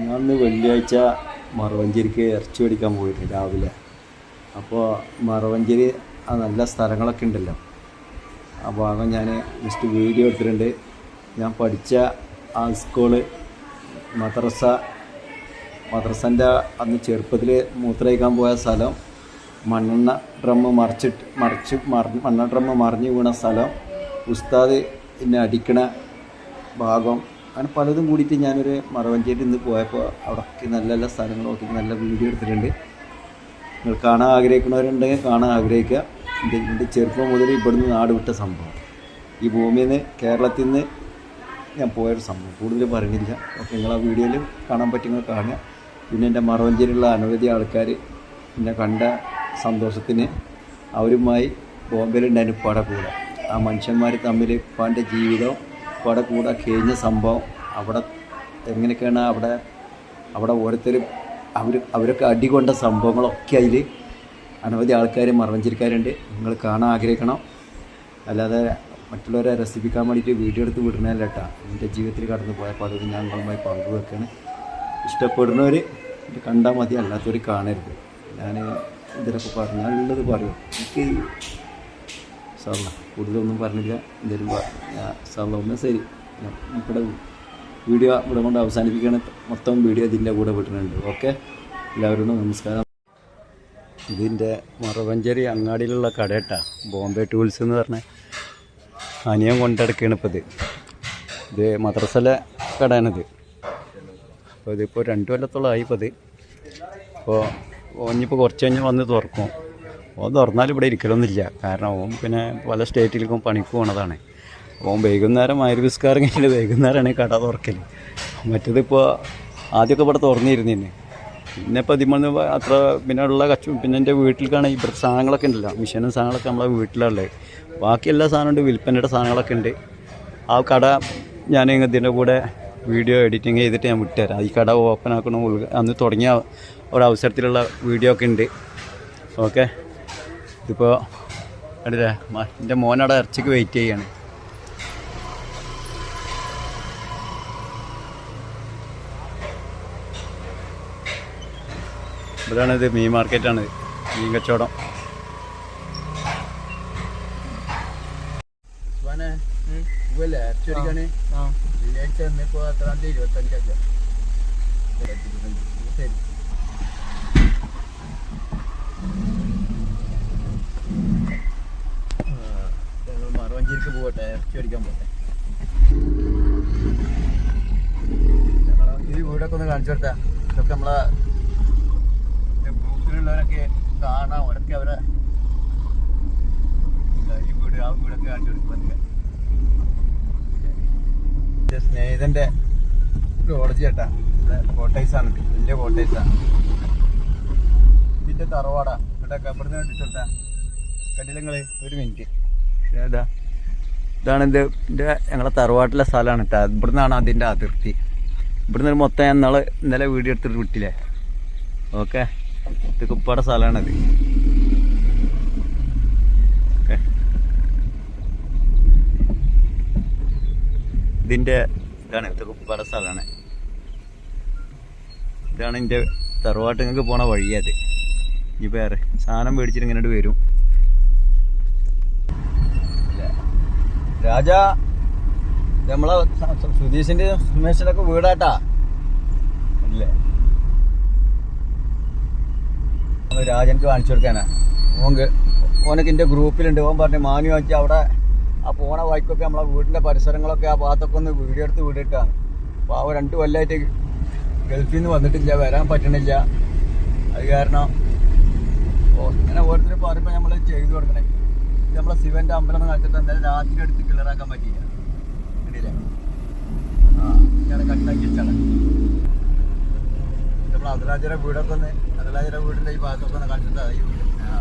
ഞാൻ ഇന്ന് വെള്ളിയാഴ്ച മറവഞ്ചേരിക്ക് ഇറച്ചി മേടിക്കാൻ പോയിരുന്നു രാവിലെ. അപ്പോൾ മറവഞ്ചേരി ആ നല്ല സ്ഥലങ്ങളൊക്കെ ഉണ്ടല്ലോ. ആ ഭാഗം ഞാൻ ജസ്റ്റ് വീഡിയോ എടുത്തിട്ടുണ്ട്. ഞാൻ പഠിച്ച ആ സ്കൂൾ മദ്രസ മദ്രസന്റെ അന്ന് ചെറുപ്പത്തിൽ മൂത്രയിക്കാൻ പോയ സ്ഥലം മണ്ണെണ്ണ ഡ്രമ്മ് മറിച്ചിട്ട് മറിച്ച് മറി മണ്ണ ഡ്രമ്മ് മറിഞ്ഞ് വീണ സ്ഥലം ഉസ്താദ് എന്നെ അടിക്കണ ഭാഗം അങ്ങനെ പലതും കൂടിയിട്ട് ഞാനൊരു മറവഞ്ചേരി നിന്ന് പോയപ്പോൾ അവിടെയൊക്കെ നല്ല നല്ല സ്ഥലങ്ങൾ നോക്കി നല്ല വീഡിയോ എടുത്തിട്ടുണ്ട്. നിങ്ങൾ കാണാൻ ആഗ്രഹിക്കുന്നവരുണ്ടെങ്കിൽ കാണാൻ ആഗ്രഹിക്കുക. എന്റെ ചെറുപ്പം മുതൽ ഇവിടുന്ന് നാട് വിട്ട സംഭവം. ഈ ഭൂമിയിൽ നിന്ന് കേരളത്തിൽ നിന്ന് ഞാൻ പോയൊരു സംഭവം. കൂടുതൽ പറഞ്ഞില്ല. ഓക്കെ നിങ്ങൾ ആ വീഡിയോയിൽ കാണാൻ പറ്റുന്ന കാണുക. പിന്നെ എന്റെ മറവഞ്ചേരിയിലുള്ള അനവധി ആൾക്കാർ എന്നെ കണ്ട സന്തോഷത്തിന് അവരുമായി ബോംബെയിലുണ്ടായിരുന്നു പട കൂടെ. ആ മനുഷ്യന്മാർ തമ്മിൽ ഇപ്പാന്റെ ജീവിതം പട കൂടെ കഴിഞ്ഞ സംഭവം അവിടെ എങ്ങനെയൊക്കെയാണ് അവിടെ അവിടെ ഓരോരുത്തരും അവർ അവരൊക്കെ അടികൊണ്ട സംഭവങ്ങളൊക്കെ അതിൽ അനവധി ആൾക്കാർ മറവഞ്ചിരിക്കാറുണ്ട്. നിങ്ങൾ കാണാൻ ആഗ്രഹിക്കണം. അല്ലാതെ മറ്റുള്ളവരെ രസിപ്പിക്കാൻ വേണ്ടിയിട്ട് വീഡിയോ എടുത്ത് വിടണമല്ല കേട്ടോ. എന്റെ ജീവിതത്തിൽ കടന്നു പോയ പലതും ഞാൻ നിങ്ങളുമായി പങ്കുവെക്കുകയാണ് ഇഷ്ടപ്പെടുന്നവർ ഇത് കണ്ടാൽ മതി അല്ലാത്തവർ കാണരുത്. ഞാൻ ഇതിലൊക്കെ പറഞ്ഞാലുള്ളത് പറയും. എനിക്ക് സാറിന കൂടുതലൊന്നും പറഞ്ഞില്ല. എന്തായാലും ഒന്ന് ശരി. ഇവിടെ വീഡിയോ ഇവിടെ കൊണ്ട് അവസാനിപ്പിക്കുകയാണ്. മൊത്തം വീഡിയോ ഇതിന്റെ കൂടെ വിടുന്നുണ്ട്. ഓക്കെ? എല്ലാവരോടും നമസ്കാരം. ഇതിന്റെ മറവഞ്ചേരി അങ്ങാടിയിലുള്ള കടയട്ടാ ബോംബെ ടൂൾസ് എന്ന് പറഞ്ഞ അനിയം കൊണ്ടെടുക്കുകയാണ് ഇപ്പോൾ ഇത്. ഇത് മദ്രസയിലെ കടയാണിത്. അപ്പോൾ ഇതിപ്പോൾ രണ്ട് കൊല്ലത്തോളമായി ഇപ്പോൾ ഇത്. അപ്പോൾ ഇനിയിപ്പോൾ കുറച്ച് കഴിഞ്ഞ് വന്ന് തുറക്കും. ഓൻ തുറന്നാൽ ഇവിടെ ഇരിക്കലൊന്നുമില്ല. കാരണം ഓൻ പിന്നെ പല സ്റ്റേറ്റിലേക്കും പണിക്ക് പോണതാണ്. ഓൻ വൈകുന്നേരം ആയുർവിസ്കാരം കഴിഞ്ഞിട്ട് വൈകുന്നേരമാണ് കട തുറക്കൽ മറ്റേതിപ്പോൾ ആദ്യമൊക്കെ ഇവിടെ തുറന്നിരുന്നിന്. പിന്നെ ഇപ്പോൾ ഇതിമന്ന് അത്ര പിന്നെ ഉള്ള കച്ച പിന്നെ എന്റെ വീട്ടിലേക്കാണ് ഇവിടെ സാധനങ്ങളൊക്കെ ഉണ്ടല്ലോ. മിഷനും സാധനങ്ങളൊക്കെ നമ്മളെ വീട്ടിലുള്ളത്. ബാക്കി എല്ലാ സാധനമുണ്ട് വിൽപ്പനയുടെ സാധനങ്ങളൊക്കെ ഉണ്ട്. ആ കട ഞാൻ ഇതിന്റെ കൂടെ വീഡിയോ എഡിറ്റിംഗ് ചെയ്തിട്ട് ഞാൻ വിട്ടുതരാം. ഈ കട ഓപ്പൺ ആക്കണം അന്ന് തുടങ്ങിയ ഒരു അവസരത്തിലുള്ള വീഡിയോ ഒക്കെ ഉണ്ട്. ഓക്കെ? ഇതിപ്പോൾ കണ്ടില്ലേ? മ- എന്റെ മോനവിടെ ഇറച്ചിക്ക് വെയിറ്റ് ചെയ്യാണ്. ഇവിടെയാണ് ഇത് മീൻ മാർക്കറ്റാണ് മീൻ കച്ചവടം. ഇരുപത്തഞ്ചല്ലേ ശരി. ഞങ്ങൾ മറവഞ്ചേരിക്ക് പോകട്ടെ ഇറച്ചി അടിക്കാൻ പോകട്ടെ ഈ വീടൊക്കെ ഒന്ന് കാണിച്ചു കൊടുത്താ. ഇതൊക്കെ നമ്മളെ ഗ്രൂപ്പിലുള്ളവരൊക്കെ കാണാം അവരൊക്കെ അവരെ ഈ വീട് ആ വീടൊക്കെ കാണിച്ചു കൊടുക്കുന്നില്ല സ്നേഹിതന്റെ ലോഡ്ജ് ചേട്ടാ ഇവിടെ കോട്ടൈസാണ് വലിയ കോട്ടൈസാണ് ഇതിന്റെ തറവാടാ. ഇവിടെ കബറിന് കണ്ടിട്ടാ കണ്ടില്ല നിങ്ങൾ ഒരു മിനിറ്റ് ഏതാ? ഇതാണ് ഇത്. എന്റെ തറവാട്ടിലെ സ്ഥലമാണ് കേട്ടോ ഇവിടുന്നാണ് അതിന്റെ അതിർത്തി. ഇവിടുന്ന് മൊത്തം ഞാൻ ഇന്നലെ ഇന്നലെ വീഡിയോ എടുത്തിട്ട് വിട്ടില്ലേ? ഓക്കെ. ഇത് കുപ്പാടെ സ്ഥലമാണത് ഇതിന്റെ ഇതാണ്. ഇത് കുപ്പാടെ സ്ഥലമാണ് ഇതാണ് എന്റെ തറവാട്ടുങ്ങൾക്ക് പോണ വഴിയത് ഇനി വേറെ സാധനം മേടിച്ചിട്ട് ഇങ്ങനെ വരും. രാജ നമ്മളെ സുധീഷിന്റെ സുമേഷിനൊക്കെ വീടാട്ടാ. ഇല്ലേ? രാജനക്ക് കാണിച്ചു കൊടുക്കാനാ. ഓങ്ക് ഓനൊക്കെ എന്റെ ഗ്രൂപ്പിലുണ്ട്. ഓൻ പറഞ്ഞു മാനു വെച്ചാൽ അവിടെ ആ പോണ വഴിക്കൊക്കെ നമ്മളെ വീടിന്റെ പരിസരങ്ങളൊക്കെ ആ ഭാഗത്തൊക്കെ ഒന്ന് വീഡിയോ എടുത്ത് വീടിട്ടാണ്. അപ്പോൾ ആ രണ്ട് കൊല്ലമായിട്ട് ഗൾഫിൽ നിന്ന് വന്നിട്ടില്ല. വരാൻ പറ്റണില്ല. അത് കാരണം ഓ ഇങ്ങനെ ഓരോരുത്തർ പറയുമ്പോൾ നമ്മൾ ചെയ്തു കൊടുക്കണേ. ഇത് നമ്മളെ ശിവന്റെ അമ്പലം എന്ന് കാണിച്ചിട്ട് എന്തായാലും രാത്രി എടുത്ത് ക്ലിയറാക്കാൻ പറ്റില്ല കണ്ടില്ലേ? ആ ഞാൻ കട്ടാക്കി വെച്ചാണ് നമ്മൾ അതിരാജര വീടൊക്കെ ഒന്ന് അതിരാജര വീടിന്റെ ഈ ഭാഗത്തൊക്കെ ഒന്ന് കാണിച്ചിട്ട് ഈ ആ.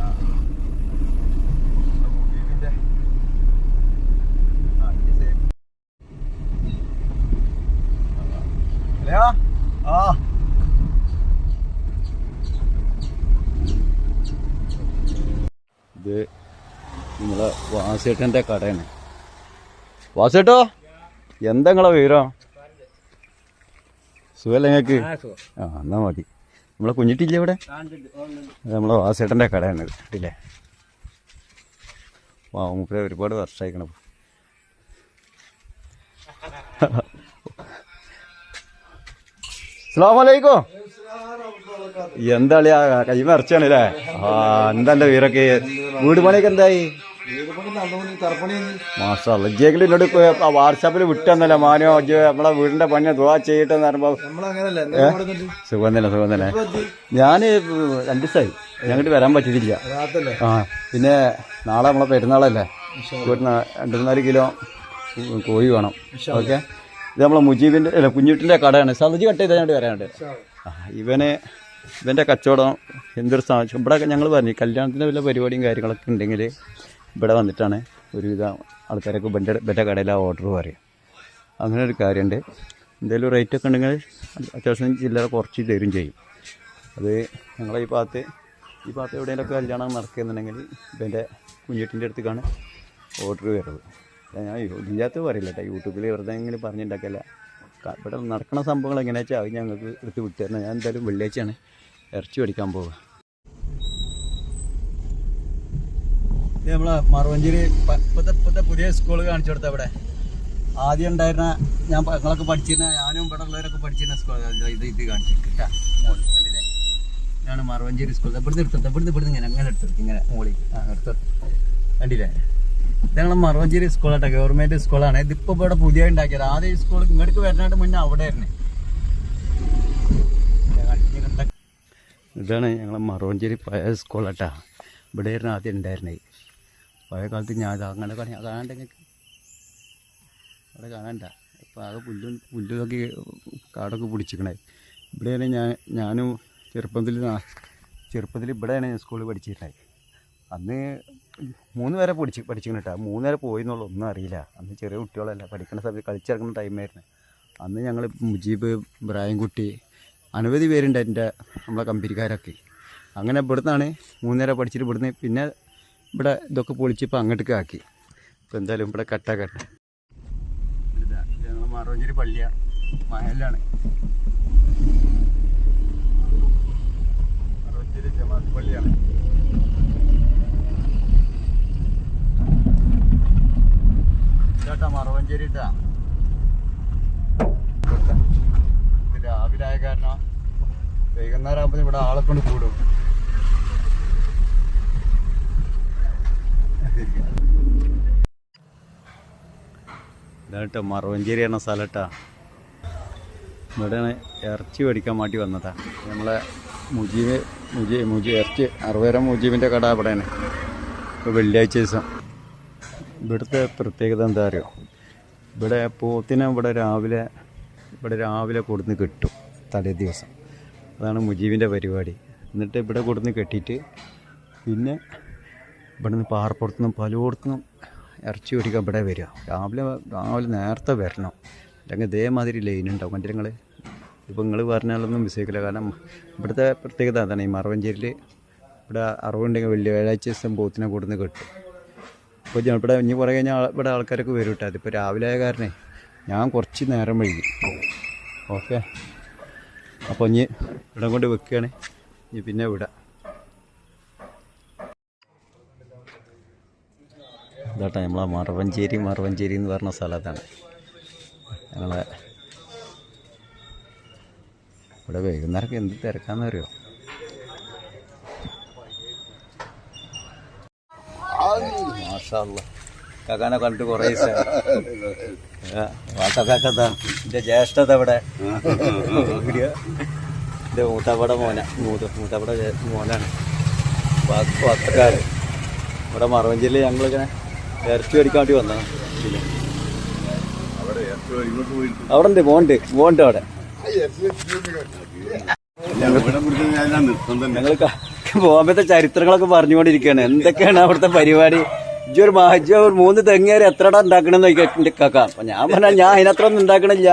മുബീബിന്റെ ആ, ഇത് same. അല്ലയോ? ആ ഇത് നമ്മളെ വാസേട്ടന്റെ കടയാണ്. വാസേട്ടോ എന്താ നിങ്ങളെ വിവരം? സുഖല്ലേ ഞങ്ങൾക്ക് ആ എന്നാ മതി. നമ്മളെ കുഞ്ഞിട്ടില്ലേ ഇവിടെ? നമ്മളെ വാസേട്ടന്റെ കടയാണ് കിട്ടില്ലേ വാ മൂപ്പര് ഒരുപാട് വർഷമായിക്കണം സ്ലാമലൈക്കോ എന്താളിയാ കൈ കൈമ ഇറച്ചാണല്ലേ ആ എന്താ എന്റെ വീരൊക്കെ വീട് പണിയൊക്കെ എന്തായി? മാഷാ ഇജ്ജെങ്കിലും എന്നോട് ഇപ്പൊ ആ വാട്സാപ്പിൽ വിട്ടെന്നല്ല മാനോ? ഇജ്ജ് നമ്മളെ വീടിന്റെ പണി ദുവാ ചെയ്യട്ടെന്ന് പറയുമ്പോ സുഖം തന്നെ സുഖം തന്നെ. ഞാൻ രണ്ടു ദിവസമായി ഞങ്ങോട്ട് വരാൻ പറ്റിയിട്ടില്ല. ആ പിന്നെ നാളെ നമ്മളെ പെരുന്നാളല്ലേ? രണ്ട് മൂന്നാൽ കിലോ കോഴി വേണം. ഓക്കെ? ഇത് നമ്മളെ മുജീബിന്റെ അല്ല കുഞ്ഞുട്ടിന്റെ കടയാണ്. സതജി കട്ട് ചെയ്ത് ഞങ്ങോട്ട് വരാനുണ്ട് ഇവന് ഇവന്റെ കച്ചവടം എന്തൊരു സാധനം ഇവിടെ ഞങ്ങൾ പറഞ്ഞു കല്യാണത്തിന്റെ വല്ല പരിപാടിയും കാര്യങ്ങളൊക്കെ ഉണ്ടെങ്കിൽ ഇവിടെ വന്നിട്ടാണ് ഒരുവിധ ആൾക്കാരൊക്കെ ഇവന്റെ ഇവന്റെ കടയിലെ ഓർഡർ പറയുക അങ്ങനെ ഒരു കാര്യമുണ്ട് എന്തെങ്കിലും റേറ്റ് ഒക്കെ ഉണ്ടെങ്കിൽ അത്യാവശ്യം ചില്ലറ കുറച്ച് തരും ചെയ്യും. അത് ഞങ്ങളെ ഈ ഭാഗത്ത് ഈ ഭാഗത്ത് എവിടെയെങ്കിലൊക്കെ കല്യാണം നടക്കുന്നുണ്ടെങ്കിൽ ഇവന്റെ കുഞ്ഞിട്ടിന്റെ അടുത്തേക്കാണ് ഓർഡർ വരുന്നത്. ഞാൻ ഇല്ലാത്ത പറയില്ല കേട്ടോ. യൂട്യൂബിൽ വെറുതെ ഇങ്ങനെ പറഞ്ഞിട്ടുണ്ടാക്കല്ല ഇവിടെ നടക്കുന്ന സംഭവങ്ങൾ എങ്ങനെയാണെന്ന് വെച്ചാൽ അത് ഞങ്ങൾക്ക് എടുത്ത് വിട്ടുതരണം. ഞാൻ എന്തായാലും വെള്ളിയാഴ്ചയാണ് ഇറച്ചി മേടിക്കാൻ പോവുക. നമ്മളെ മറുവഞ്ചേരി ഇപ്പോഴത്തെ ഇപ്പോഴത്തെ പുതിയ സ്കൂൾ കാണിച്ചു കൊടുത്ത അവിടെ ആദ്യം ഉണ്ടായിരുന്ന ഞാൻ ഞങ്ങളൊക്കെ പഠിച്ചിരുന്ന ഞാനും ഇവിടെ ഉള്ളവരൊക്കെ പഠിച്ചിരുന്ന സ്കൂൾ ഇത് ഇത് കാണിച്ചു കിട്ടാ. അല്ലേ? ഇതാണ് മറുവഞ്ചേരി സ്കൂൾ ഇവിടുന്ന് എടുത്തു ഇവിടുന്ന് ഇവിടുന്ന് ഇങ്ങനെ അങ്ങനെ എടുത്തെടുക്കും ഇങ്ങനെ മോളി ആ എടുത്തു കണ്ടില്ലേ? ഞങ്ങളെ മറുവഞ്ചേരി സ്കൂളാട്ടെ ഗവൺമെന്റ് സ്കൂളാണ് ഇതിപ്പോ ഇവിടെ പുതിയ ഉണ്ടാക്കിയത്. ആദ്യം ഈ സ്കൂൾ ഇങ്ങോട്ട് വരുന്നതിന് മുന്നേ അവിടെ ആയിരുന്നു. ഇതാണ് ഞങ്ങളെ മറുവഞ്ചേരി പഴയ സ്കൂളാട്ടാ ഇവിടെ ആയിരുന്നു ആദ്യം ഉണ്ടായിരുന്നത്. പഴയ കാലത്ത് ഞാൻ അങ്ങനെ കാണി കാണാണ്ട് നിങ്ങൾക്ക് അവിടെ കാണണ്ട. ഇപ്പം ആകെ പുല്ലും പുല്ലൊക്കെ കാടൊക്കെ പിടിച്ചിക്കണേ ഇവിടെയാണ് ഞാൻ ഞാനും ചെറുപ്പത്തിൽ ചെറുപ്പത്തിൽ ഇവിടെയാണ് ഞാൻ സ്കൂളിൽ പഠിച്ചിട്ടുണ്ടായി അന്ന് മൂന്ന് പേരെ പഠിച്ച് പഠിച്ചിങ്ങനെ കേട്ടോ മൂന്ന് പേരെ പോയി എന്നുള്ള ഒന്നും അറിയില്ല. അന്ന് ചെറിയ കുട്ടികളല്ല. പഠിക്കുന്ന സമയത്ത് കളിച്ചിറങ്ങുന്ന ടൈമായിരുന്നു അന്ന് ഞങ്ങൾ മുജീബ് ഇബ്രാഹിംകുട്ടി അനവധി പേരുണ്ട് എന്റെ നമ്മളെ കമ്പനിക്കാരൊക്കെ. അങ്ങനെ ഇവിടുന്നാണ് മൂന്നേരം പഠിച്ചിട്ട് ഇവിടുന്ന്. പിന്നെ ഇവിടെ ഇതൊക്കെ പൊളിച്ച് ഇപ്പോൾ അങ്ങോട്ടേക്ക് ആക്കി. ഇപ്പോൾ എന്തായാലും ഇവിടെ കട്ട ഞങ്ങൾ മറവഞ്ചേരി പള്ളിയാണ് മഹലാണ് മറവഞ്ചേരി ജമാഅത്ത് പള്ളിയാണ്. ഇതാട്ടാ മറവഞ്ചേരി ഇട്ടാ ഇത് രാവിലെ ആയ കാരണം വൈകുന്നേരം ആകുമ്പോൾ ഇവിടെ ആളെ കൊണ്ട് കൂടും. ഇതാട്ടോ മറവഞ്ചേരി എന്ന സ്ഥലട്ടാ. ഇവിടെയാണ് ഇറച്ചി മേടിക്കാൻ വേണ്ടി വന്നതാ. നമ്മളെ മുജീബ് മുജി മുജി ഇറച്ചി അറുപതരം മുജീബിന്റെ കട അവിടെയാണ് ഇപ്പോൾ വെള്ളിയാഴ്ച ദിവസം. ഇവിടുത്തെ പ്രത്യേകത എന്താ അറിയോ? ഇവിടെ പോത്തിനെ ഇവിടെ രാവിലെ ഇവിടെ രാവിലെ കൊടുന്ന് കെട്ടും തലേ ദിവസം. അതാണ് മുജീബിന്റെ പരിപാടി. എന്നിട്ട് ഇവിടെ കൊടുന്ന് കെട്ടിയിട്ട് പിന്നെ ഇവിടെ നിന്ന് പാറപ്പുറത്തുനിന്നും പലയിടത്തുനിന്നും ഇറച്ചി പിടിക്കാൻ ഇവിടെ വരിക. രാവിലെ രാവിലെ നേരത്തെ വരണം. അല്ലെങ്കിൽ ഇതേമാതിരി ലൈൻ ഉണ്ടാവും. മറ്റേ നിങ്ങൾ ഇപ്പം നിങ്ങൾ പറഞ്ഞാലൊന്നും വിശ്വസിക്കില്ല കാരണം ഇവിടുത്തെ പ്രത്യേകത അതാണ്. ഈ മറവഞ്ചേരിയിൽ ഇവിടെ അറിവുണ്ടെങ്കിൽ വലിയ വ്യാഴാഴ്ച ദിവസം പോത്തിനെ കൂടുന്ന കിട്ടും. ഇപ്പോൾ ഇവിടെ ഇനി കുറേ കഴിഞ്ഞാൽ ഇവിടെ ആൾക്കാരൊക്കെ വരും കേട്ടോ. അതിപ്പോൾ രാവിലെ ആയ കാരണേ ഞാൻ കുറച്ച് നേരം വൈകി. ഓക്കെ. അപ്പോൾ ഇനി ഇവിടെ കൊണ്ട് വെക്കുകയാണ്. ഇനി പിന്നെ വിടാം. ഇതാട്ടെ നമ്മളെ മറവഞ്ചേരി മറവഞ്ചേരി എന്ന് പറഞ്ഞ സ്ഥലത്താണ്. ഞങ്ങളെ ഇവിടെ വൈകുന്നേരമൊക്കെ എന്ത് തിരക്കാന്ന് അറിയോ? കാക്കാനെ കണ്ടിട്ട് കുറേ കാക്കാക്കത്താ എന്റെ ജ്യേഷ്ഠത ഇവിടെ. എന്റെ മൂത്തപ്പട മോന. മൂത്ത മൂത്തപ്പട മോനാണ്. പത്തക്കാര് ഇവിടെ മറവഞ്ചേരിയിൽ ഞങ്ങളിങ്ങനെ ഇറച്ചി മേടിക്കാൻ വേണ്ടി ഇതിൽ. അവിടെ ഉണ്ട് മോണ്ട് മോണ്ട് അവിടെ. ഞങ്ങൾ ബോംബത്തെ ചരിത്രങ്ങളൊക്കെ പറഞ്ഞുകൊണ്ടിരിക്കുകയാണ്. എന്തൊക്കെയാണ് അവിടുത്തെ പരിപാടി? ഇജ്ജ് ഒരു മഹജ ഒരു മൂന്ന് തെങ്ങേരെ എത്രടാ ഉണ്ടാക്കണമെന്ന് ചോദിക്കും കാക്ക. അപ്പൊ ഞാൻ പറഞ്ഞാൽ ഞാൻ അതിനത്ര ഒന്നും ഉണ്ടാക്കണില്ല.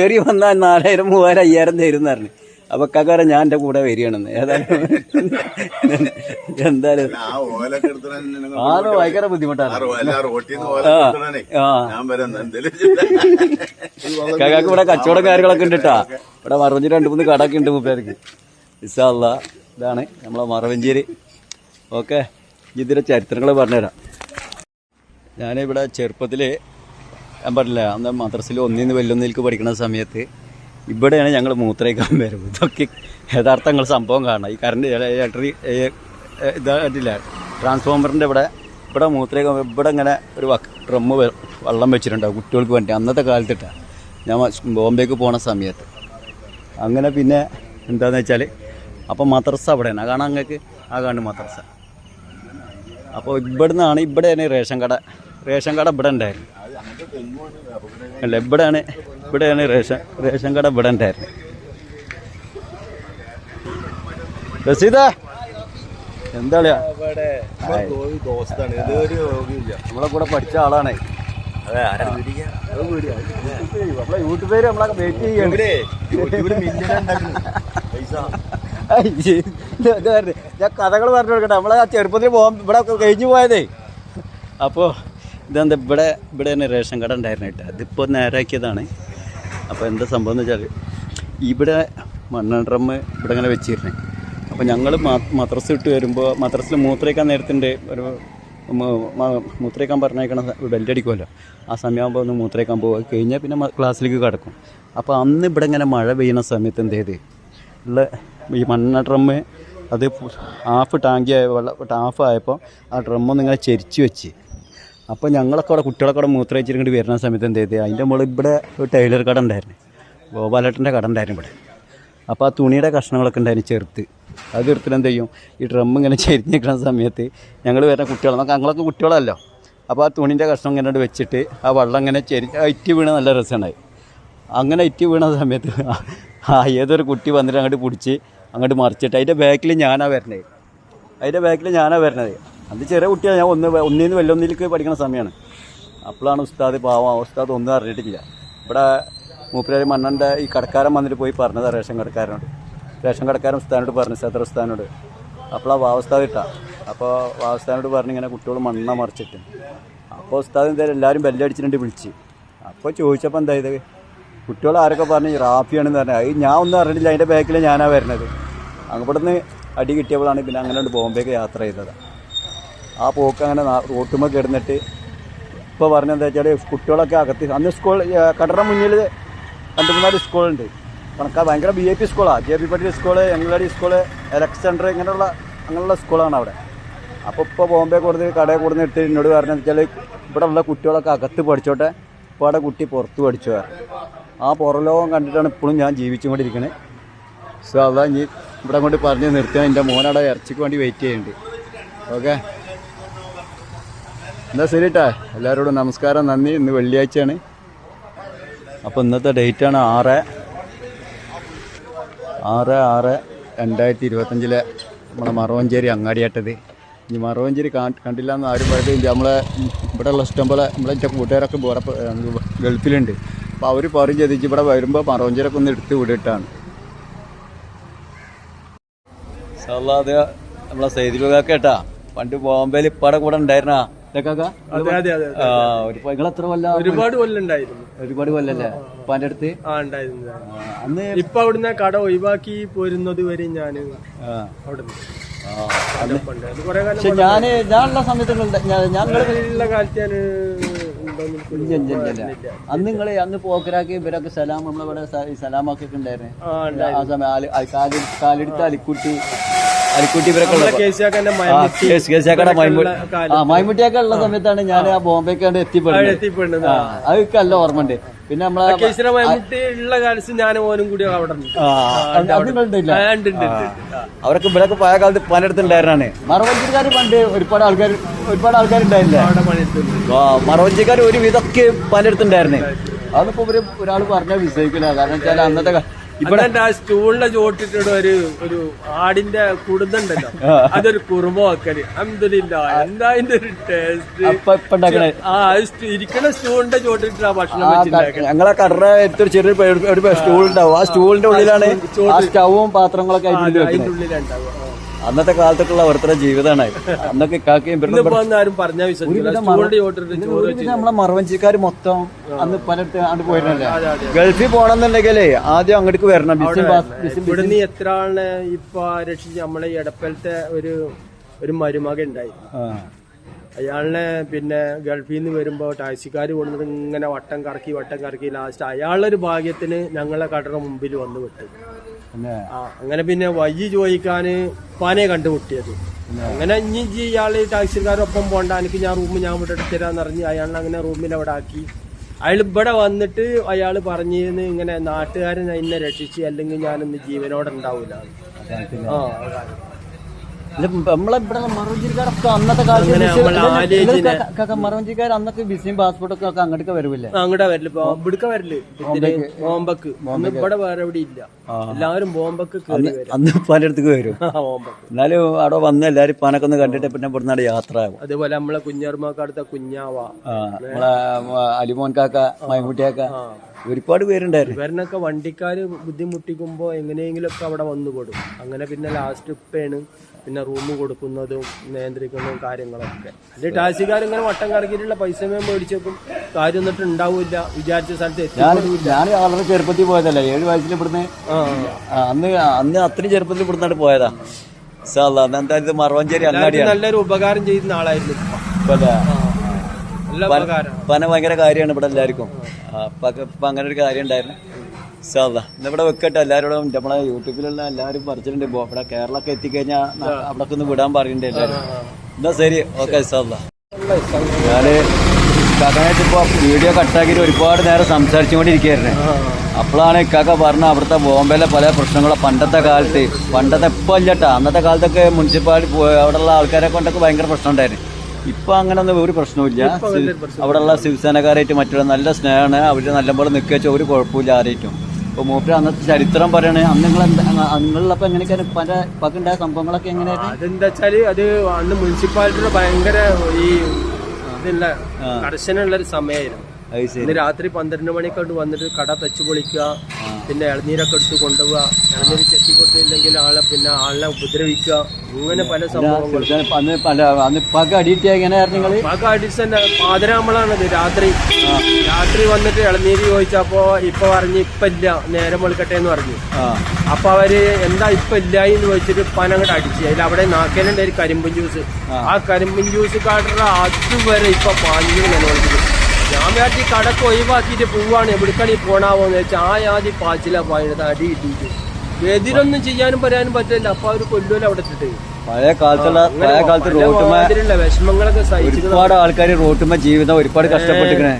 ഏറി വന്നാൽ നാലായിരം മൂവായിരം അയ്യായിരം തരും എന്ന് പറഞ്ഞു. അപ്പൊ കാക്കാരെ ഞാൻ എന്റെ കൂടെ വരികയാണെന്ന്. ഏതായാലും എന്തായാലും ആ ഓലൊക്കെ എടുത്തിട്ട് ആൾ ഭയങ്കര ബുദ്ധിമുട്ടാണ്. കക്കാക്ക് ഇവിടെ കച്ചവടം കാര്യങ്ങളൊക്കെ ഉണ്ട് കേട്ടാ ഇവിടെ മറവഞ്ചേരി രണ്ട് മൂന്ന് കടയൊക്കെ ഉണ്ട് മുപ്പേർക്ക്. ഇസാല്ല ഇതാണ് നമ്മളെ മറവഞ്ചേരി. ഓക്കെ ഇതിന്റെ ചരിത്രങ്ങൾ പറഞ്ഞുതരാം. ഞാനിവിടെ ചെറുപ്പത്തിൽ ഞാൻ പറഞ്ഞില്ല അന്ന് മദ്രസിൽ ഒന്നിന്ന് വെല്ലൊന്നിലേക്ക് പഠിക്കുന്ന സമയത്ത് ഇവിടെയാണ് ഞങ്ങൾ മൂത്രയേക്കാൻ വരുന്നത്. ഇതൊക്കെ യഥാർത്ഥങ്ങൾ സംഭവം കാണണം. ഈ കറണ്ട് ഇലക്ട്രിക് ഇതായിട്ടില്ല. ട്രാൻസ്ഫോമറിന്റെ ഇവിടെ ഇവിടെ മൂത്രയേക്കാൻ ഇവിടെ ഇങ്ങനെ ഒരു ഡ്രമ്മ് വെള്ളം വെച്ചിട്ടുണ്ടാവും കുട്ടികൾക്ക് വേണ്ടി. അന്നത്തെ കാലത്തിട്ടാണ് ഞാൻ ബോംബേക്ക് പോണ സമയത്ത്. അങ്ങനെ പിന്നെ എന്താണെന്ന് വെച്ചാൽ അപ്പോൾ മദ്രസ അവിടെയാണ്. കാണാൻ അങ്ങക്ക് ആ കാണും മദ്രസ. അപ്പോൾ ഇവിടെ നിന്നാണ് ഇവിടെയാണ് റേഷൻ കട. റേഷൻ കട ഇവിടെ ഉണ്ടായിരുന്നു അല്ല ഇവിടെയാണ് ഇവിടെയാണ് റേഷൻ റേഷൻ കട ഇവിടെ ഉണ്ടായിരുന്നു രസീത എന്താളിയാ നമ്മളെ കൂടെ പഠിച്ച ആളാണ്. നമ്മളെ യൂട്യൂബേര് നമ്മളെ വെയിറ്റ് ഞാൻ കഥകൾ പറഞ്ഞു കൊടുക്കട്ടെ. നമ്മളെ ആ ചെറുപ്പത്തിൽ പോകാൻ ഇവിടെ കഴിഞ്ഞു പോയതേ. അപ്പോൾ ഇതെന്താ ഇവിടെ ഇവിടെ തന്നെ റേഷൻ കട ഉണ്ടായിരുന്നു കേട്ടോ. അതിപ്പോൾ നേരാക്കിയതാണ്. അപ്പോൾ എന്താ സംഭവം എന്ന് വെച്ചാൽ ഇവിടെ മണ്ണ ഡ്രമ്മ് ഇവിടെ ഇങ്ങനെ വെച്ചിരുന്നേ. അപ്പോൾ ഞങ്ങൾ മദ്രസ് ഇട്ട് വരുമ്പോൾ മദ്രസിൽ മൂത്രയ്ക്കാൻ നേരത്തിന്റെ ഒരു മൂത്രയ്ക്കാൻ പറഞ്ഞേക്കണ ബെല്ലടിക്കുമല്ലോ ആ സമയമാകുമ്പോൾ ഒന്ന് മൂത്രയ്ക്കാൻ പോകുക കഴിഞ്ഞാൽ പിന്നെ ക്ലാസ്സിലേക്ക് കിടക്കും. അപ്പോൾ അന്ന് ഇവിടെ ഇങ്ങനെ മഴ പെയ്യുന്ന സമയത്ത് എന്ത് ചെയ്ത്? ഉള്ള ഈ മണ്ണ അത് ഹാഫ് ടാങ്കി ആയ വെള്ളം ഹാഫ് ആയപ്പോൾ ആ ഡ്രമ്മൊന്നിങ്ങനെ ചെരിച്ച് വെച്ച്. അപ്പോൾ ഞങ്ങളൊക്കെ അവിടെ കുട്ടികളൊക്കെ അവിടെ മൂത്രയിച്ചിട്ട് വരുന്ന സമയത്ത് എന്ത് ചെയ്ത്? അതിന്റെ മുകളിൽ ഇവിടെ ഒരു ടൈലർ കട ഉണ്ടായിരുന്നു. ഗോപാലേട്ടന്റെ കട ഉണ്ടായിരുന്നു ഇവിടെ. അപ്പോൾ ആ തുണിയുടെ കഷ്ണങ്ങളൊക്കെ ഉണ്ടായിരുന്നു ചെറുത്ത് അത് എടുത്തിട്ട് എന്ത് ചെയ്യും? ഈ ഡ്രം ഇങ്ങനെ ചെരിഞ്ഞ് നിൽക്കുന്ന സമയത്ത് ഞങ്ങൾ വരുന്ന കുട്ടികൾ നമുക്ക് ഞങ്ങളൊക്കെ കുട്ടികളല്ലോ? അപ്പോൾ ആ തുണീന്റെ കഷ്ണം ഇങ്ങനെ വെച്ചിട്ട് ആ വെള്ളം ഇങ്ങനെ ചെരി ഇറ്റ് വീണ നല്ല രസമുണ്ടായി. അങ്ങനെ ഇറ്റി വീണ സമയത്ത് ആ ഏതൊരു കുട്ടി വന്നിട്ട് അങ്ങോട്ട് പിടിച്ച് അങ്ങോട്ട് മറിച്ചിട്ട് അതിന്റെ ബാക്കിൽ ഞാനാ വരണത്. അതിന്റെ ബാക്കിൽ ഞാനാ വരണത്. അത് ചെറിയ കുട്ടിയാണ് ഞാൻ ഒന്ന് ഒന്നിന്ന് വെല്ലൊന്നിലേക്ക് പഠിക്കുന്ന സമയമാണ് അപ്പോഴാണ് ഉസ്താദ് പാവം ഉസ്താദ് ഒന്നും അറിഞ്ഞിട്ടില്ല. ഇവിടെ മൂപ്പരാരി മണ്ണന്റെ ഈ കടക്കാരൻ വന്നിട്ട് പോയി പറഞ്ഞത് റേഷൻ കടക്കാരനോട്. റേഷൻ കടക്കാരൻ ഉസ്താദിനോട് പറഞ്ഞു സദർ ഉസ്താനോട് അപ്പോൾ ആ വാവസ്താദ് ഇട്ടാ അപ്പോൾ വാവസ്ഥാനോട് പറഞ്ഞ് ഇങ്ങനെ കുട്ടികൾ മണ്ണ മറിച്ചിട്ട്. അപ്പോൾ ഉസ്താദ് എന്തായാലും എല്ലാവരും ബെല്ലടിച്ചിട്ടുണ്ട് വിളിച്ച്. അപ്പോൾ ചോദിച്ചപ്പോൾ എന്തായത് കുട്ടികൾ ആരൊക്കെ പറഞ്ഞു? റാഫിയാണെന്ന് പറഞ്ഞാൽ അത് ഞാൻ ഒന്നും അറിഞ്ഞില്ല അതിന്റെ ബാക്കിൽ ഞാനാണ് വരുന്നത്. അവിടുന്ന് അടി കിട്ടിയപ്പോഴാണ് പിന്നെ അങ്ങനെ ബോംബെക്ക് യാത്ര ചെയ്തത്. ആ പോക്ക് അങ്ങനെ റോട്ടുമ്മ കിടന്നിട്ട് ഇപ്പോൾ പറഞ്ഞെന്താ വെച്ചാൽ കുട്ടികളൊക്കെ അകത്ത് അന്ന് സ്കൂൾ കടറ മുന്നിൽ രണ്ട് മൂന്നാൽ സ്കൂളുണ്ട്. കണക്കാ ഭയങ്കര ബി എ പി സ്കൂളാണ് ജെ പി പട്ടേൽ സ്കൂൾ എങ്ങളടി സ്കൂൾ എലക്സ് സെന്റർ ഇങ്ങനെയുള്ള അങ്ങനെയുള്ള സ്കൂളാണ് അവിടെ. അപ്പോൾ ഇപ്പോൾ ബോംബെ കൊടുത്ത് കടയിൽ ഇട്ട് എന്നോട് പറഞ്ഞതെന്ന് വെച്ചാൽ ഇവിടെ ഉള്ള കുട്ടികളൊക്കെ അകത്ത് പഠിച്ചോട്ടെ. ഇപ്പോൾ അവിടെ കുട്ടി പുറത്ത് പഠിച്ചു ആ. പുറലോകം കണ്ടിട്ടാണ് ഇപ്പോഴും ഞാൻ ജീവിച്ചുകൊണ്ടിരിക്കണേ. സോ അതാ ഇനി ഇവിടെ കൊണ്ട് പറഞ്ഞ് നിർത്തിയാൽ എന്റെ മോനവിടെ ഇറച്ചിക്ക് വേണ്ടി വെയിറ്റ് ചെയ്യുന്നുണ്ട്. ഓക്കെ എന്നാ ശരിട്ടാ. എല്ലാവരോടും നമസ്കാരം നന്ദി. ഇന്ന് വെള്ളിയാഴ്ചയാണ്. അപ്പോൾ ഇന്നത്തെ ഡേറ്റാണ് ആറ് ആറ് ആറ് രണ്ടായിരത്തി ഇരുപത്തഞ്ചിലെ നമ്മളെ മറവഞ്ചേരി അങ്ങാടിയാട്ടത് ഈ മറവഞ്ചേരി കണ്ടില്ല എന്ന് ആരും പറയുന്നത് നമ്മളെ ഇവിടെ ഉള്ള ഇഷ്ടം പോലെ നമ്മളെ എന്റെ കൂട്ടുകാരൊക്കെ വേറെ ഗൾഫിലുണ്ട്. അപ്പോൾ അവർ പറയും ചെയ്തിച്ച് ഇവിടെ വരുമ്പോൾ മറവഞ്ചേരൊക്കെ ഒന്ന് എടുത്ത് വിടിട്ടാണ്. അത് നമ്മളെ സൈദിലുകാക്ക കേട്ടാ. പണ്ട് ബോംബെയിൽ ഇപ്പടെ കൂടെ ഉണ്ടായിരുന്നാ. എത്ര കൊല്ലം ഒരുപാട് കൊല്ലുണ്ടായിരുന്നു ഒരുപാട് കൊല്ലല്ലേ ഉപ്പാന്റെ അടുത്ത്? ആ ഉണ്ടായിരുന്നു അന്ന് ഇപ്പൊ അവിടുന്ന് കട ഒഴിവാക്കി പോരുന്നത് വരെ പക്ഷെ ഞാൻ ഞാനുള്ള സമയത്ത് ഞാൻ- ഞാൻ. അന്ന് നിങ്ങൾ അന്ന് പോക്കരാക്കി ഇവരൊക്കെ സലാം നമ്മളിവിടെ സലാമാക്കി ഉണ്ടായിരുന്നു? ആ സമയം കാലെടുത്ത് അലിക്കുട്ടി. അലിക്കുട്ടി ഇവരൊക്കെ മൈമുട്ടിയൊക്കെ ഉള്ള സമയത്താണ് ഞാൻ ആ. ബോംബെക്ക് കണ്ട് എത്തിപ്പെടുന്നത്. അതൊക്കെ അല്ല ഓർമ്മയുണ്ട്. പിന്നെ നമ്മളെ കേസിനെ മമ്മൂട്ടി ഉള്ള കാലത്ത് ഞാൻ ഓനും കൂടി അവിടെ. അവരൊക്കെ ഇവിടെ പഴയ കാലത്ത് പലയിടത്തുണ്ടായിരുന്നാണ് മറവഞ്ചിക്കാർ പണ്ട് ഒരുപാട് ആൾക്കാർ ഒരുപാട് ആൾക്കാരുണ്ടായില്ലേ മറവഞ്ചിക്കാർ ഒരു വിധൊക്കെ പലയിടത്തുണ്ടായിരുന്നേ അതിപ്പോ ഒരാൾ പറഞ്ഞാൽ വിശ്വസിക്കില്ല. കാരണം വെച്ചാൽ അന്നത്തെ ഇവിടെ ആ സ്റ്റൂളിന്റെ ചോട്ടിട്ട് ഒരു ഒരു ആടിന്റെ കുടുന്നുണ്ടല്ലോ. അതൊരു കുറുമ വെക്കൽ എന്താ അതിന്റെ ഒരു ടേസ്റ്റ് ആ ഇരിക്കുന്ന ഇരിക്കണ സ്റ്റൂളിന്റെ ചോട്ടിട്ട് ആ ഭക്ഷണം ഞങ്ങളെ കടറ എടുത്തൊരു ചെറിയ സ്റ്റൂൾ ഉണ്ടാവും ആ സ്റ്റൂളിന്റെ ഉള്ളിലാണ് സ്റ്റവും പാത്രങ്ങളൊക്കെ അതിന്റെ ഉള്ളിലുണ്ടാവും. അന്നത്തെ കാലത്തൊക്കെയുള്ള ഓരോരുത്തരുടെ ജീവിതമാണ് അന്നൊക്കെ കാക്കയും ഇവരുടെ ഇന്നിപ്പോ ആരും പറഞ്ഞാൽ വിശ്വസിക്കില്ല സ്റ്റൂളിന്റെ ചോട്ടിട്ട് ചോറ് ഒരുവിധം നമ്മളെ മറവഞ്ചിക്കാർ മൊത്തം അന്ന് പലയിടത്ത് അങ്ങോട്ട് പോയിരുന്നല്ലേ. ഗൾഫിൽ പോകണമെന്നുണ്ടെങ്കിലേ ആദ്യം അങ്ങോട്ട് വരണം. ഇവിടുന്ന് എത്ര ആളെ ഇപ്പൊ രക്ഷിച്ച് നമ്മളെ ഇടപ്പലത്തെ എടപ്പലത്തെ ഒരു ഒരു മരുമക ഉണ്ടായി. അയാളിനെ പിന്നെ ഗൾഫിൽ നിന്ന് വരുമ്പോൾ ടാക്സിക്കാർ കൊണ്ടുവന്നത് ഇങ്ങനെ വട്ടം കറക്കി വട്ടം കറക്കി ലാസ്റ്റ് അയാളൊരു ഭാഗ്യത്തിന് ഞങ്ങളെ കടയുടെ മുമ്പിൽ വന്ന് വിട്ടു. ആ അങ്ങനെ പിന്നെ വഴി ചോദിക്കാന് പനെ കണ്ടുമുട്ടിയത്. അങ്ങനെ ഇനി ഇയാൾ ടാക്സിക്കാരൊപ്പം പോണ്ട എനിക്ക് ഞാൻ റൂം ഞാൻ ഇവിടെ എടുത്തരാന്ന് അറിഞ്ഞ് അയാൾ അങ്ങനെ റൂമിൽ അവിടെ ആക്കി. അയാൾ ഇവിടെ വന്നിട്ട് അയാൾ പറഞ്ഞിരുന്നു ഇങ്ങനെ നാട്ടുകാരൻ എന്നെ രക്ഷിച്ച് അല്ലെങ്കിൽ ഞാനിന്ന് ജീവനോടെ ഉണ്ടാവൂല. ആ ഇത് നമ്മളെ ഇവിടെ മറവഞ്ചിക്കാരൊക്കെ അന്നത്തെ കാലത്ത് മറവഞ്ചിക്കാർ അന്നൊക്കെ ബിസിയും പാസ്പോർട്ടൊക്കെ ഒക്കെ അങ്ങോട്ടൊക്കെ വരവില്ലേ? അങ്ങോട്ട് വരൽ. ഇപ്പൊ ഇവിടുക്ക വരൽ. ബോംബക്ക്. ഇവിടെ വേറെ എവിടെ ഇല്ല. എല്ലാവരും ബോംബക്ക് വരും. അന്ന് പലയിടത്തേക്ക് വരും. ആ, ബോംബക്ക്. എന്നാലും അവിടെ വന്ന് എല്ലാരും പനൊക്കെ ഒന്ന് കണ്ടിട്ട് പിന്നെ ഇവിടുന്ന് യാത്ര ആകും അതേപോലെ നമ്മളെ കുഞ്ഞർമാക്കടുത്ത കുഞ്ഞാവ. അലിമോൻകാക്ക നമ്മളെ അലിമോൻ കാക്ക മൈമുട്ടിയാക്ക ഒരുപാട് പേരുണ്ടായിരുന്നു. ഇവരനൊക്കെ വണ്ടിക്കാര് ബുദ്ധിമുട്ടിക്കുമ്പോ എങ്ങനെയെങ്കിലും ഒക്കെ അവിടെ വന്നു കൊടുക്കും അങ്ങനെ പിന്നെ ലാസ്റ്റ് ഉപ്പയാണ് പിന്നെ റൂം കൊടുക്കുന്നതും നിയന്ത്രിക്കുന്നതും കാര്യങ്ങളൊക്കെ. അല്ലെങ്കിൽ ടാക്സിക്കാരിങ്ങനെ വട്ടം കറക്കിയിട്ടുള്ള പൈസ മേടിച്ചേക്കും. കാര്യം എന്നിട്ട് ഉണ്ടാവില്ല. വിചാരിച്ച സ്ഥലത്ത് ഞാൻ വളരെ ചെറുപ്പത്തിൽ പോയതല്ലേ? ഏഴ് വയസ്സിൽ ഇവിടുന്ന് അന്ന് അന്ന് അത്രയും ചെറുപ്പത്തിൽ ഇവിടുന്നാണ് പോയതാ. എന്തായാലും മറവഞ്ചേരി അങ്ങാടിയാണ്. നല്ലൊരു ഉപകാരം ചെയ്യുന്ന ആളായിരുന്നു പന ഭയങ്കര കാര്യമാണ് ഇവിടെ എല്ലാവർക്കും. ഇപ്പൊ അങ്ങനെ ഒരു കാര്യം ഉണ്ടായിരുന്നു. സാധാ വെക്കട്ടെ. എല്ലാവരോടും നമ്മളെ യൂട്യൂബിലുള്ള എല്ലാവരും പറിച്ചിട്ടുണ്ട്. ഇവിടെ കേരളമൊക്കെ എത്തിക്കഴിഞ്ഞാൽ അവിടെ ഒന്ന് വിടാൻ പറയണ്ടേ എല്ലാവരും എന്നാ ശരി. ഓക്കെ സാധാ ഞാൻ കഥയായിട്ട് ഇപ്പൊ വീഡിയോ കട്ടാക്കിയിട്ട് ഒരുപാട് നേരം സംസാരിച്ചുകൊണ്ടിരിക്കുകയായിരുന്നു. അപ്പോഴാണ് ഇക്കാക്ക പറഞ്ഞ അവിടുത്തെ ബോംബെയിലെ പല പ്രശ്നങ്ങളും പണ്ടത്തെ കാലത്ത്. പണ്ടത്തെ ഇപ്പൊ അല്ലട്ടാ അന്നത്തെ കാലത്തൊക്കെ മുനിസിപ്പാലിറ്റി അവിടെയുള്ള ആൾക്കാരെ കൊണ്ടൊക്കെ ഭയങ്കര പ്രശ്നം ഉണ്ടായിരുന്നു. ഇപ്പൊ അങ്ങനെ ഒന്നും ഒരു പ്രശ്നവുമില്ല അവിടെയുള്ള ശിവസേനക്കാരായിട്ട് മറ്റുള്ള നല്ല സ്നേഹമാണ്. അവർ നല്ലപോലെ നിൽക്കുക ഒരു കുഴപ്പമില്ല ആരായിട്ടും. ഇപ്പൊ മൂപ്പര് അന്നത്തെ ചരിത്രം പറയണേ. അന്ന് നിങ്ങൾ എങ്ങനെയൊക്കെയാണ് പല പക്കുണ്ടായ സംഭവങ്ങളൊക്കെ എങ്ങനെയായിരുന്നു? അതെന്താ അത് അന്ന് മുനിസിപ്പാലിറ്റിയുടെ ഭയങ്കര ഈ ഇതില്ല കർശനമുള്ള ഒരു സമയമായിരുന്നു ഇന്ന് രാത്രി പന്ത്രണ്ട് മണിക്കൊണ്ട് വന്നിട്ട് കട തച്ചു പൊളിക്കുക. പിന്നെ ഇളനീരൊക്കെ എടുത്ത് കൊണ്ടുപോവുക. ഇളനീര് ചെത്തി കൊടുത്തില്ലെങ്കിൽ ആളെ പിന്നെ ആളിനെ ഉപദ്രവിക്കുക. അങ്ങനെ പല സംഭവങ്ങളും. പക അടിച്ച് തന്നെ പാതിരാമളാണത് രാത്രി. രാത്രി വന്നിട്ട് ഇളനീര് ചോദിച്ചപ്പോ ഇപ്പൊ പറഞ്ഞ് ഇപ്പൊ ഇല്ല നേരം വെളുക്കട്ടെ എന്ന് പറഞ്ഞു. അപ്പൊ അവർ എന്താ ഇപ്പൊ ഇല്ല എന്ന് ചോദിച്ചിട്ട് പനങ്ങോട്ട് അടിച്ചു. അതിൽ അവിടെ നാക്കേലുണ്ട് ഒരു കരിമ്പൻ ജ്യൂസ് ആ. കരിമ്പൻ ജ്യൂസ് കാട്ടുന്ന അതുവരെ ഇപ്പൊ പാഞ്ഞു നിലനിൽക്കുന്നത് ഈ കടക്ക് ഒഴിവാക്കിയിട്ട് പോവാണ്. എവിടേക്കാണ് ഈ പോണാവോന്ന് വെച്ചാൽ ആ ആദ്യം പാച്ചില പോയത്. അടി ഇട്ടിട്ട് എതിരൊന്നും ചെയ്യാനും പറയാനും പറ്റില്ല. അപ്പൊ അവർ കൊല്ലുമല്ലോ അവിടെ ഇട്ടിട്ട്. പഴയ കാലത്തുള്ള പഴയ കാലത്ത് റോട്ടുമ വിഷമങ്ങളൊക്കെ ഒരുപാട് ആൾക്കാർ റോട്ടുമ ജീവിതം ഒരുപാട് കഷ്ടപ്പെട്ടിരിക്കണേ.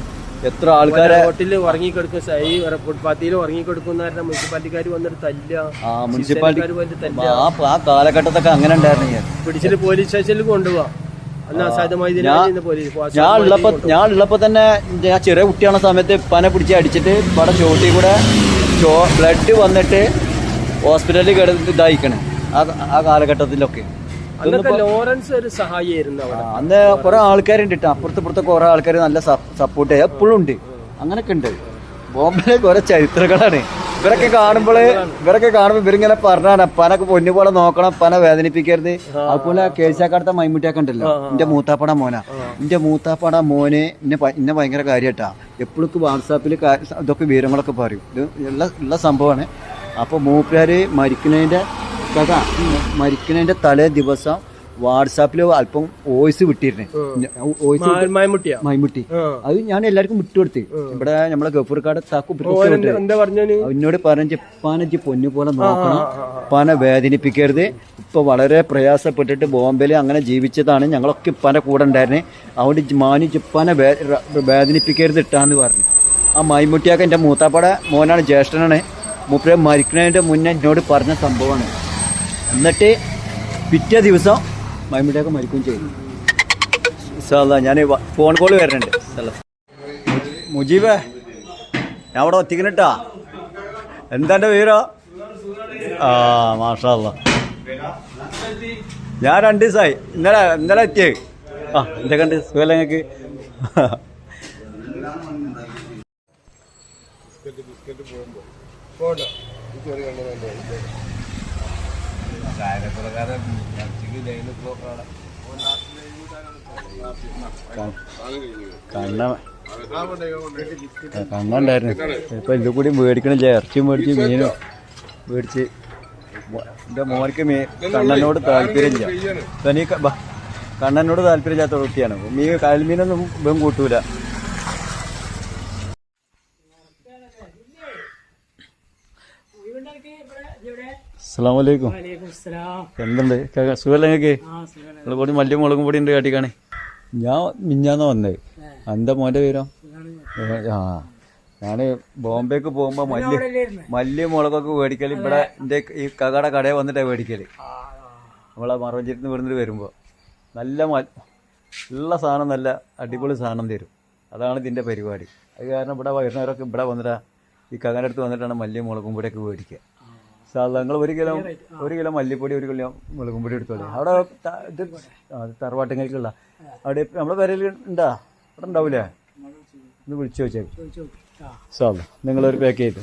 എത്ര ആൾക്കാരെ ഹോട്ടലിൽ ഉറങ്ങിക്കെടുക്കും. സൈ ഫുട്പാത്തിയിൽ ഉറങ്ങിക്കെടുക്കുന്ന മുനിസിപ്പാലിറ്റിക്കാർ വന്നിട്ട് തല്ല ആ വന്നിട്ട് തല്ല ആ കാലഘട്ടത്തൊക്കെ അങ്ങനെ ഉണ്ടായിരുന്നു. പിടിച്ചിട്ട് പോലീസ് സ്റ്റേഷനിൽ കൊണ്ടുപോവാ. ഞാൻ ഉള്ളപ്പോ ഞാൻ ഉള്ളപ്പോ തന്നെ ഞാൻ ചെറിയ കുട്ടിയാണ സമയത്ത് പനെ പിടിച്ച് അടിച്ചിട്ട് ഇവിടെ ചോട്ടി കൂടെ ചോ ബ്ലഡ് വന്നിട്ട് ഹോസ്പിറ്റലിൽ കിടന്ന് ഇതായിക്കണേ. ആ കാലഘട്ടത്തിലൊക്കെ. ലോറൻസ് ഒരു സഹായിയായിരുന്നു അന്ന് കുറെ ആൾക്കാരുണ്ട് കേട്ടോ അപ്പുറത്ത് ഇപ്പുറത്തെ കുറെ ആൾക്കാർ നല്ല സപ്പോർട്ട് ചെയ്യാം എപ്പോഴും ഉണ്ട്. അങ്ങനൊക്കെ ഉണ്ട്. ബോംബെ കുറെ ചരിത്രങ്ങളാണ്. ഇവരൊക്കെ കാണുമ്പോൾ ഇവരൊക്കെ കാണുമ്പോൾ ഇവരിങ്ങനെ പറഞ്ഞാണ് പനക്ക് പൊന്നു പോലെ നോക്കണം പന വേദനിപ്പിക്കരുത്. അതുപോലെ കേശാക്കടുത്ത മൈമുട്ടിയൊക്കെ ഉണ്ടല്ലോ. എന്റെ മൂത്താപ്പട മോന. എന്റെ മൂത്താപ്പട മോനെ എന്നെ ഭയങ്കര കാര്യട്ടാ. എപ്പോഴും വാട്സാപ്പിൽ ഇതൊക്കെ വിവരങ്ങളൊക്കെ പറയും. ഇത് ഉള്ള ഉള്ള സംഭവമാണ് അപ്പോൾ മൂപ്പുകാര് മരിക്കുന്നതിന്റെ കഥ മരിക്കുന്നതിന്റെ തലേ ദിവസം വാട്സാപ്പിൽ അല്പം വോയിസ് വിട്ടിരുന്നേ. വോയിസ് മൈമുട്ടി അത് ഞാൻ എല്ലാവർക്കും വിട്ടുകൊടുത്ത് ഇവിടെ നമ്മളെ ഗഫൂർക്കാട് താക്കു വിട്ടു എന്താ പറഞ്ഞു അവനോട് പറഞ്ഞ പാനജി പൊന്നു പോലെ നോക്കണം. ഉപ്പാനെ വേദനിപ്പിക്കരുത്. ഇപ്പൊ വളരെ പ്രയാസപ്പെട്ടിട്ട് ബോംബെയിൽ അങ്ങനെ ജീവിച്ചതാണ്. ഞങ്ങളൊക്കെ ഇപ്പാനെ കൂടെ ഉണ്ടായിരുന്നേ. അതുകൊണ്ട് മാനു ചിപ്പാനെ വേദനിപ്പിക്കരുത് ഇട്ടാന്ന് പറഞ്ഞു. ആ മൈമുട്ടിയൊക്കെ എന്റെ മൂത്താപ്പട മോനാണ് ജ്യേഷ്ഠനാണ്. മൂപ്പരെ മരിക്കുന്നതിന്റെ മുന്നേ എന്നോട് പറഞ്ഞ സംഭവമാണ്. എന്നിട്ട് പിറ്റേ ദിവസം മൈമുട്ടിയാക്ക മരിക്കുകയും ചെയ്തു. സാധാ ഞാൻ ഫോൺ കോൾ വരുന്നുണ്ട്. മുജീബേ ഞാൻ അവിടെ ഒത്തിക്കണിട്ടാ എന്താ വീരോ ആ മാഷാല്ല ഞാൻ രണ്ട് ദിവസമായി ഇന്നലെ ഇന്നലെ എത്തിയേ. ആ എന്റെ കണ്ട് സുഖമല്ല ഞങ്ങൾക്ക് കണ്ണ കണ്ണുണ്ടായിരുന്നു. ഇപ്പൊ ഇത് കൂടി മേടിക്കണില്ല ഇറച്ചി മേടിച്ച് മീനും മേടിച്ച്. എന്റെ മോനക്ക് മീ കണ്ണനോട് താല്പര്യമില്ല. തനി കണ്ണനോട് താല്പര്യമില്ലാത്ത കുട്ടിയാണ്. മീൻ കയൽമീനൊന്നും ഇവൻ കൂട്ടൂല. അസ്സലാമലൈക്കും. എന്തുണ്ട്? സുഖമല്ല നിങ്ങൾക്ക് നിങ്ങൾ കൂടി മല്ലിയും മുളകും പൊടി ഉണ്ട് കാട്ടിക്കാണേ. ഞാൻ മിഞ്ഞാന്ന് വന്നേ. എന്താ മോന്റെ പേരോ ആ. ഞാൻ ബോംബേക്ക് പോകുമ്പോ മല്ലി മല്ലി മുളകൊക്കെ മേടിക്കൽ ഇവിടെ എന്റെ ഈ കകട കടയിൽ വന്നിട്ടാ മേടിക്കൽ. നമ്മളെ മറവഞ്ചേരിന്ന് വിടുന്നിട്ട് വരുമ്പോ. നല്ല നല്ല ഉള്ള സാധനം നല്ല അടിപൊളി സാധനം തരും. അതാണ് ഇതിന്റെ പരിപാടി. അത് കാരണം ഇവിടെ വരുന്നവരൊക്കെ ഇവിടെ വന്നിട്ടാ ഈ കകയുടെ അടുത്ത് വന്നിട്ടാണ് മല്ലി മുളകും പൊടിയൊക്കെ മേടിക്കുക. സാധാരണ നിങ്ങൾ ഒരു കിലോ ഒരു കിലോ മല്ലിപ്പൊടി ഒരു കിലോ മുളകും പൊടി എടുത്തോളൂ അവിടെ ഇത് അവിടെ നമ്മുടെ പേരിൽ ഉണ്ടാ? അവിടെ ഉണ്ടാവൂലേ? ഒന്ന് വിളിച്ചു വെച്ചേക്കും സാധാരണ നിങ്ങളൊരു പാക്ക് ചെയ്തു